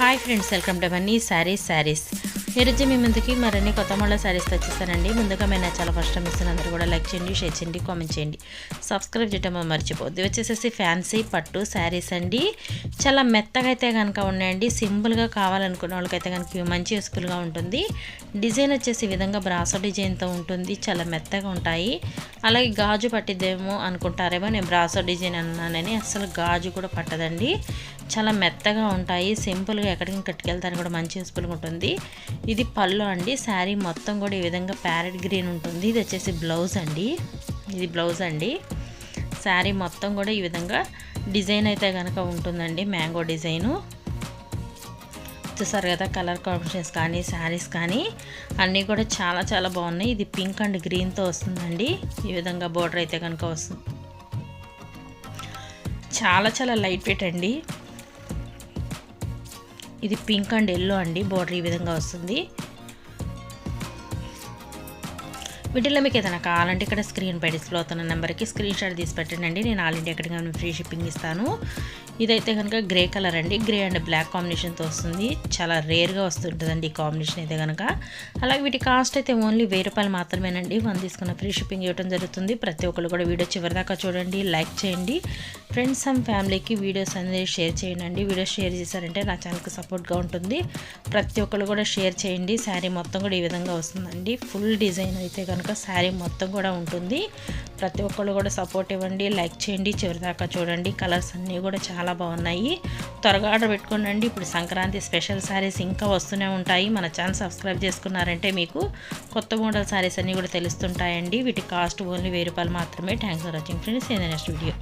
Hi friends welcome to Mani sarees sarees ఈరోజు మీ ముందుకి మరిన్ని కొత్త మోడల్ శారీస్ తెచ్చిస్తానండి. ముందుగా మేము చాలా ఫస్ట్ టైం ఇస్తున్నందరూ కూడా లైక్ చేయండి షేర్ చేయండి కామెంట్ చేయండి. సబ్స్క్రైబ్ చేయటం మర్చిపోద్ది వచ్చేసేసి ఫ్యాన్సీ పట్టు శారీస్ అండి. చాలా మెత్తగా అయితే కనుక ఉన్నాయండి. సింపుల్గా కావాలనుకున్న వాళ్ళకైతే కనుక మంచి యూస్ఫుల్గా ఉంటుంది. డిజైన్ వచ్చేసి ఈ విధంగా బ్రాసో డిజైన్తో ఉంటుంది. చాలా మెత్తగా ఉంటాయి. అలాగే గాజు పట్టిద్దేమో అనుకుంటారేమో నేను బ్రాసో డిజైన్ అన్నానని అసలు గాజు కూడా పట్టదండి. చాలా మెత్తగా ఉంటాయి. సింపుల్గా ఎక్కడికి కట్టుకెళ్తాను కూడా మంచి యూస్ఫుల్గా ఉంటుంది. ఇది పళ్ళు అండి. శారీ మొత్తం కూడా ఈ విధంగా ప్యారెట్ గ్రీన్ ఉంటుంది. ఇది వచ్చేసి బ్లౌజ్ అండి. ఇది బ్లౌజ్ అండి. శారీ మొత్తం కూడా ఈ విధంగా డిజైన్ అయితే కనుక ఉంటుందండి. Mango design. చూసారు కదా కలర్ కాంబినేషన్స్ కానీ శారీస్ కానీ అన్నీ కూడా చాలా చాలా బాగున్నాయి. ఇది పింక్ అండ్ గ్రీన్తో వస్తుందండి. ఈ విధంగా బోర్డర్ అయితే కనుక వస్తుంది. చాలా చాలా లైట్ వెయిట్ అండి. ఇది పింక్ అండ్ ఎల్లో అండి బోర్డర్ ఈ విధంగా వస్తుంది. వీటిలో మీకు ఏదైనా కావాలంటే ఇక్కడ స్క్రీన్ పై డిస్ప్లే అవుతున్న నెంబర్కి స్క్రీన్ షాట్ తీసి పెట్టండి నేను ఆల్ ఇండియా ఫ్రీ షిప్పింగ్ ఇస్తాను. ఇదైతే కనుక గ్రే కలర్ అండి. గ్రే అండ్ బ్లాక్ కాంబినేషన్తో వస్తుంది. చాలా రేర్గా వస్తుంటుందండి ఈ కాంబినేషన్ అయితే కనుక. అలాగే వీటి కాస్ట్ అయితే ఓన్లీ వెయ్యి రూపాయలు మాత్రమేనండి. వన్ తీసుకున్న ఫ్రీ షిప్పింగ్ ఇవ్వడం జరుగుతుంది. ప్రతి ఒక్కరు కూడా వీడియో చివరిదాకా చూడండి. లైక్ చేయండి. ఫ్రెండ్స్ అండ్ ఫ్యామిలీకి వీడియోస్ అనేది షేర్ చేయండి వీడియోస్ షేర్ చేశారంటే నా ఛానల్కి సపోర్ట్గా ఉంటుంది. ప్రతి ఒక్కరు కూడా షేర్ చేయండి. శారీ మొత్తం కూడా ఈ విధంగా వస్తుందండి. ఫుల్ డిజైన్ అయితే కనుక శారీ మొత్తం కూడా ఉంటుంది. ప్రతి ఒక్కరు కూడా సపోర్ట్ ఇవ్వండి. లైక్ చేయండి. చివరిదాకా చూడండి. కలర్స్ అన్నీ కూడా చాలా చాలా బాగున్నాయి. త్వరగా ఆర్డర్ పెట్టుకోండి ఇప్పుడు సంక్రాంతి స్పెషల్ శారీస్ ఇంకా వస్తూనే ఉంటాయి. మన ఛానల్ సబ్స్క్రైబ్ చేసుకున్నారంటే మీకు కొత్త మోడల్ శారీస్ అన్నీ కూడా తెలుస్తుంటాయండి. వీటి కాస్ట్ ఓన్లీ వెయ్యి రూపాయలు మాత్రమే. Thanks for watching friends. In next video